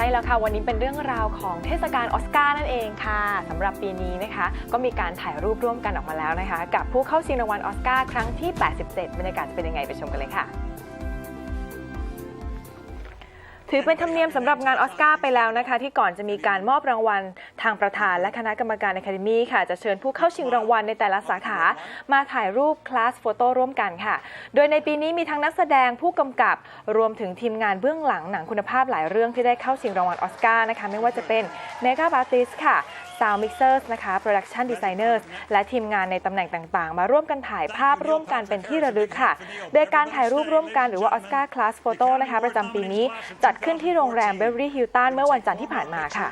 ช่แล้วค่ะ วันนี้เป็นเรื่องราวของเทศกาลออสการ์นั่นเองค่ะสำหรับปีนี้นะคะ ก็มีการถ่ายรูปร่วมกันออกมาแล้วนะคะ กับผู้เข้าชิงรางวัลออสการ์ครั้งที่ 87 บรรยากาศจะเป็นยังไงไปชมกันเลยค่ะ ถือเป็นธรรมเนียมสำหรับงานออสการ์ไปแล้วนะคะ ที่ก่อนจะมีการมอบรางวัลทางประธานและคณะกรรมการอะคาเดมีค่ะ จะเชิญผู้เข้าชิงรางวัลในแต่ละสาขา มาถ่ายรูปคลาสโฟโต้ร่วมกันค่ะ โดยในปีนี้มีทั้งนักแสดงผู้กำกับรวมถึงทีมงานเบื้องหลังหนังคุณภาพหลายเรื่องที่ได้เข้าชิงรางวัลออสการ์นะคะ ไม่ว่าจะเป็น m e g a b a r t i s ค่ะ Sound Mixers นะคะ Production Designers และทีมงานในตำแหน่งต่างๆ มาร่วมกันถ่ายภาพร่วมกันเป็นที่ระลึกค่ะ โดยการถ่ายรูปร่วมกันหรือว่า Oscar Class Photo นะคะ ประจำปีนี้ จัดขึ้นที่โรงแรมเบอร์รี่ฮิลตันเมื่อวันจันทร์ที่ผ่านมาค่ะ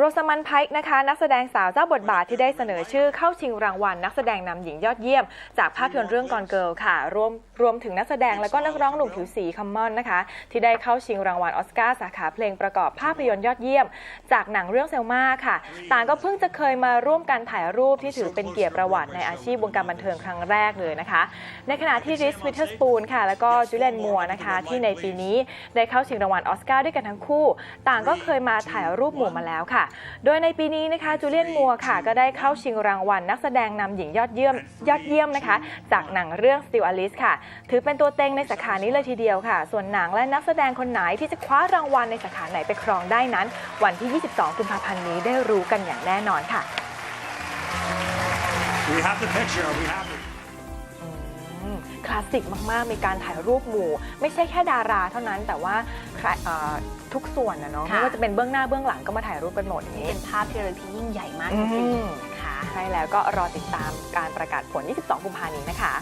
โรสมันไพค์นะคะ นักแสดงสาวเจ้าบทบาทที่ได้เสนอชื่อเข้าชิงรางวัล นักแสดงนำหญิงยอดเยี่ยม จากภาพยนตร์เรื่องกอนเกิลค่ะรวมรวมถึงนักแสดงและก็นักร้องหนุ่มผิวสีคอมมอนนะคะ ที่ได้เข้าชิงรางวัลออสการ์สาขาเพลงประกอบภาพยนตร์ยอดเยี่ยม จากหนังเรื่องเซลมาค่ะ ต่างก็เพิ่งจะเคยมาร่วมกันถ่ายรูปที่ถือเป็นเกียรติประวัติในอาชีพวงการบันเทิงครั้งแรกเลยนะคะ ในขณะที่ริสวิเทอร์สปูนค่ะ แล้วก็จูเลียนมัวนะคะ ที่ในปีนี้ได้เข้าชิงรางวัลออสการ์ด้วยกันทั้งคู่ ต่างก็เคยมาถ่ายรูปหมู่มาแล้วค่ะโดยในปีนี้นะคะจูเลียนมัวค่ะก็ได้เข้าชิงรางวัลนักแสดงนำหญิงยอดเยี่ยมยอดเยี่ยมนะคะ จากหนังเรื่อง Still Alice ค่ะ ถือเป็นตัวเต็งในสาขานี้เลยทีเดียวค่ะ ส่วนหนังและนักแสดงคนไหนที่จะคว้ารางวัลในสาขาไหนไปครองได้นั้น วันที่ 22 กุมภาพันธ์นี้ได้รู้กันอย่างแน่นอนค่ะ We have the picture. We have it. อืมคลาสสิกมากๆ มีการถ่ายรูปหมู่ ไม่ใช่แค่ดาราเท่านั้นแต่ว่าใครเอ่อทุกส่วนนะเนาะค่ะ ไม่ว่าจะเป็นเบื้องหน้าเบื้องหลังก็มาถ่ายรูปกันหมดอย่างนี้เป็นภาพที่ระลึกที่ยิ่งใหญ่มากจอืริงมๆนะคะ ใช่แล้วก็รอติดตามการประกาศผล 22 กุมภาพันธ์นี้นะคะ